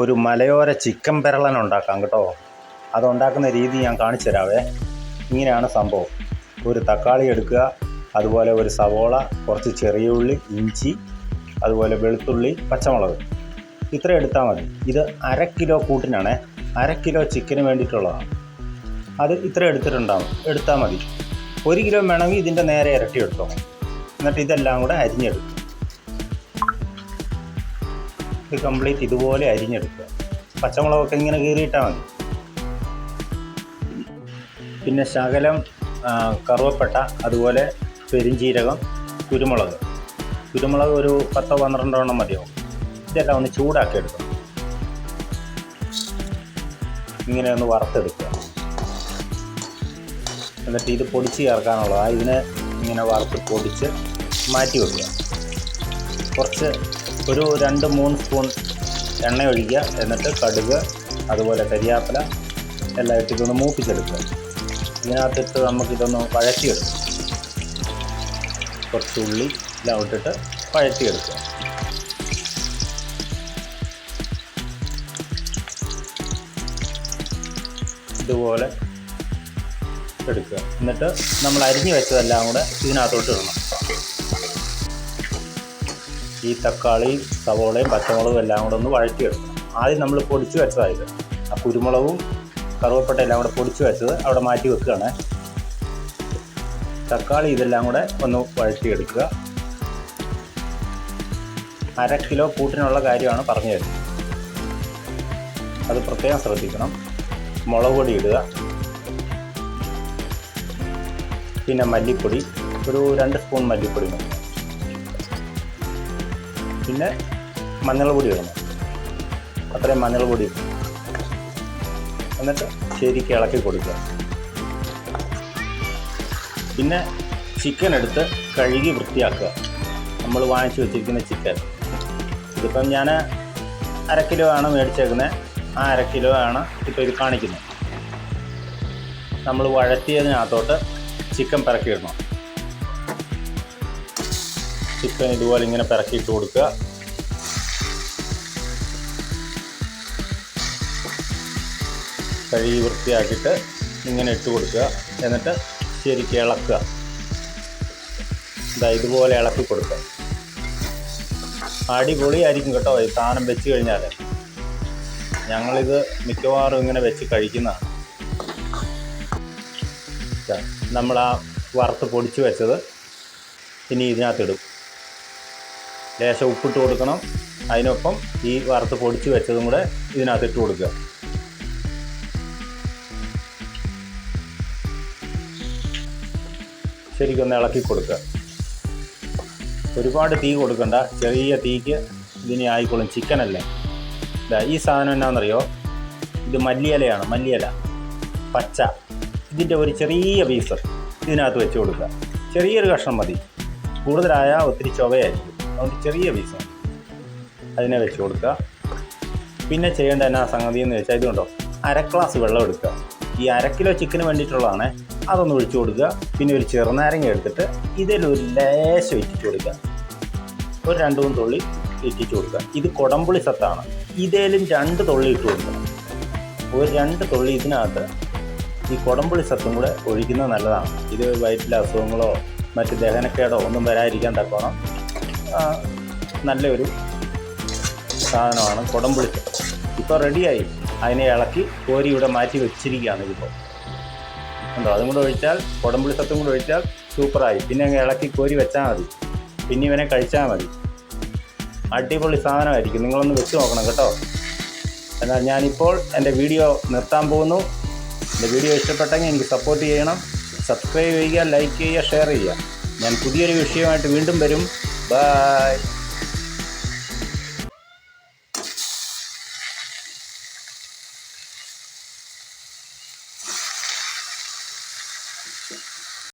ഒരു മലയോര ചിക്കൻ പെരളൻ ഉണ്ടാക്കാം കേട്ടോ. അതുണ്ടാക്കുന്ന രീതി ഞാൻ കാണിച്ചു തരാവേ. ഇങ്ങനെയാണ് സംഭവം. ഒരു തക്കാളി എടുക്കുക അതുപോലെ ഒരു സവോള കുറച്ച് ചെറിയ ഉള്ളി ഇഞ്ചി അതുപോലെ വെളുത്തുള്ളി പച്ചമുളക്. ഇത്ര എടുത്താൽ മതി. ഇത് അര കിലോ കൂട്ടിനാണേ. അര കിലോ ചിക്കന് വേണ്ടിയിട്ടുള്ളതാണ്. അത് ഇത്ര എടുത്തിട്ടുണ്ടാവും. എടുത്താൽ മതി. ഒരു കിലോ വേണമെങ്കിൽ ഇതിന്റെ നേരെ ഇരട്ടി എടുത്തോ എന്നിട്ട് ഇതെല്ലാം കൂടെ അരിഞ്ഞെടുക്കും. ഇത് കംപ്ലീറ്റ് ഇതുപോലെ അരിഞ്ഞെടുക്കുക. പച്ചമുളകൊക്കെ ഇങ്ങനെ കീറിയിട്ടാൽ മതി. പിന്നെ ശകലം കറുവപ്പെട്ട അതുപോലെ പെരിഞ്ചീരകം കുരുമുളക്. കുരുമുളക് ഒരു പത്തോ പന്ത്രണ്ടോ എണ്ണം മതിയാവും. ഇതെല്ലാം ഒന്ന് ചൂടാക്കി എടുക്കണം ഇങ്ങനെ ഒന്ന് വറുത്തെടുക്കുക. എന്നിട്ട് ഇത് പൊടിച്ച് ചേർക്കാനുള്ളതാണ് ഇതിനെ ഇങ്ങനെ വറുത്ത് പൊടിച്ച് മാറ്റി വെക്കുക. കുറച്ച് ഒരു രണ്ട് മൂന്ന് സ്പൂൺ എണ്ണ ഒഴിക്കുക. എന്നിട്ട് കടുക് അതുപോലെ കരിയാപ്പില എല്ലാം ഇട്ടിട്ടൊന്ന് മൂപ്പിച്ചെടുക്കുക. ഇതിനകത്തിട്ട് നമുക്കിതൊന്ന് വഴറ്റിയെടുക്കും. കുറച്ച് ഉള്ളി എല്ലാം ഇട്ടിട്ട് വഴറ്റിയെടുക്കുക. ഇതുപോലെ എടുക്കുക. എന്നിട്ട് നമ്മൾ അരിഞ്ഞു വെച്ചതെല്ലാം കൂടെ ഇതിനകത്തോട്ട് ഇടണം. ഈ തക്കാളി സവോളയും പച്ചമുളകും എല്ലാം കൂടെ ഒന്ന് വഴറ്റിയെടുക്കണം. ആദ്യം നമ്മൾ പൊടിച്ചു വെച്ചതായത്. ആ കുരുമുളകും കറുവപ്പട്ട എല്ലാം കൂടെ പൊടിച്ചു വെച്ചത് അവിടെ മാറ്റി വെക്കുകയാണ്. തക്കാളി ഇതെല്ലാം കൂടെ ഒന്ന് വഴറ്റിയെടുക്കുക. അര കിലോ കൂട്ടിനുള്ള കാര്യമാണ് പറഞ്ഞു തരുന്നത്. അത് പ്രത്യേകം ശ്രദ്ധിക്കണം. മുളക് പൊടി ഇടുക. പിന്നെ മല്ലിപ്പൊടി. ഒരു രണ്ട് സ്പൂൺ മല്ലിപ്പൊടി മതി പിന്നെ മഞ്ഞൾപ്പൊടി വേണം അത്രയും മഞ്ഞൾപ്പൊടി ഇടും. എന്നിട്ട് ശരിക്ക് ഇളക്കി കൊടുക്കുക. പിന്നെ ചിക്കൻ എടുത്ത് കഴുകി വൃത്തിയാക്കുക. നമ്മൾ വാങ്ങിച്ചു വെച്ചിരിക്കുന്ന ചിക്കൻ ഇതിപ്പം ഞാൻ അര കിലോ ആണ് മേടിച്ചേക്കുന്നത് ആ അര കിലോ ആണ് ഇപ്പോൾ ഇത് കാണിക്കുന്നത്. നമ്മൾ വഴറ്റിയതിനകത്തോട്ട് ചിക്കൻ പിറക്കിയിടണം ചിക്കൻ ഇതുപോലെ ഇങ്ങനെ പിറക്കിയിട്ട് കൊടുക്കുക. കഴുകി വൃത്തിയാക്കിയിട്ട് ഇങ്ങനെ ഇട്ട് കൊടുക്കുക. എന്നിട്ട് ശരിക്കും ഇളക്കുക. ഇതാ ഇതുപോലെ ഇളക്കി കൊടുക്കുക. അടിപൊളി ആയിരിക്കും കേട്ടോ ഈ സാധനം വെച്ച് കഴിഞ്ഞാൽ ഞങ്ങളിത് മിക്കവാറും ഇങ്ങനെ വെച്ച് കഴിക്കുന്നതാണ്. നമ്മൾ ആ വറുത്ത് പൊടിച്ച് വെച്ചത് ഇനി ഇതിനകത്തിടും. ലേശം ഉപ്പിട്ട് കൊടുക്കണം. അതിനൊപ്പം ഈ വറുത്ത് പൊടിച്ച് വെച്ചതും കൂടെ ഇതിനകത്ത് ഇട്ട് കൊടുക്കുക. ശരിക്കൊന്ന് ഇളക്കി കൊടുക്കുക. ഒരുപാട് തീ കൊടുക്കണ്ട. ചെറിയ തീക്ക് ഇതിനെ ആയിക്കോളും. ചിക്കനല്ലേ ഈ സാധനം എന്നാണെന്നറിയോ ഇത് മല്ലിയിലയാണ്. മല്ലിയില. പച്ച. ഇതിന്റെ ഒരു ചെറിയ പീസ് ഇതിനകത്ത് വെച്ച് കൊടുക്കുക. ചെറിയൊരു കഷ്ണം മതി. കൂടുതലായ ഒത്തിരി ചുവയായിരിക്കും. അതുകൊണ്ട് ചെറിയ പീസ് അതിനെ വെച്ച് കൊടുക്കുക. പിന്നെ ചെയ്യേണ്ട എന്നാ സംഗതി എന്ന് വെച്ചാൽ ഇതുണ്ടോ അര ഗ്ലാസ് വെള്ളം എടുക്കുക. ഈ അര കിലോ ചിക്കന് വേണ്ടിയിട്ടുള്ളതാണ്. അതൊന്ന് ഒഴിച്ചു കൊടുക്കുക. പിന്നെ ഒരു ചെറുനാരങ്ങ എടുത്തിട്ട് ഇതിലൊരു ലേശം ഇറ്റിച്ച് കൊടുക്കുക. ഒരു രണ്ട് മൂന്ന് തുള്ളി ഇറ്റിച്ച് കൊടുക്കുക. ഇത് കൊടംപുളി സത്താണ്. ഇതേലും രണ്ട് തുള്ളി ഇട്ട് കൊടുക്കുക. ഒരു രണ്ട് തുള്ളി ഇതിനകത്ത് ഈ കൊടംപുളി സത്തും കൂടെ ഒഴിക്കുന്നത് നല്ലതാണ്. ഇത് വയറ്റിലെ അസുഖങ്ങളോ മറ്റ് ദഹനക്കേടോ ഒന്നും വരാതിരിക്കാൻ തക്കോണം നല്ലൊരു സാധനമാണ് കുടംപുളി സത്ത് ഇപ്പോൾ റെഡിയായി. അതിനെ ഇളക്കി കോരി ഇവിടെ മാറ്റി വെച്ചിരിക്കുകയാണ് ഇതിപ്പോൾ ഉണ്ടോ അതും കൂടെ ഒഴിച്ചാൽ കുടംപുളി സത്തും കൂടെ ഒഴിച്ചാൽ സൂപ്പറായി. പിന്നെ അങ്ങ് ഇളക്കി കോരി വെച്ചാൽ മതി. പിന്നെ ഇവനെ കഴിച്ചാൽ മതി. അടിപൊളി സാധനമായിരിക്കും. നിങ്ങളൊന്ന് വെച്ച് നോക്കണം കേട്ടോ. എന്നാൽ ഞാനിപ്പോൾ എന്റെ വീഡിയോ നിർത്താൻ പോകുന്നു. എന്റെ വീഡിയോ ഇഷ്ടപ്പെട്ടെങ്കിൽ എനിക്ക് സപ്പോർട്ട് ചെയ്യണം. സബ്സ്ക്രൈബ് ചെയ്യുക ലൈക്ക് ചെയ്യുക ഷെയർ ചെയ്യുക. ഞാൻ പുതിയൊരു വിഷയമായിട്ട് വീണ്ടും വരും. Bye.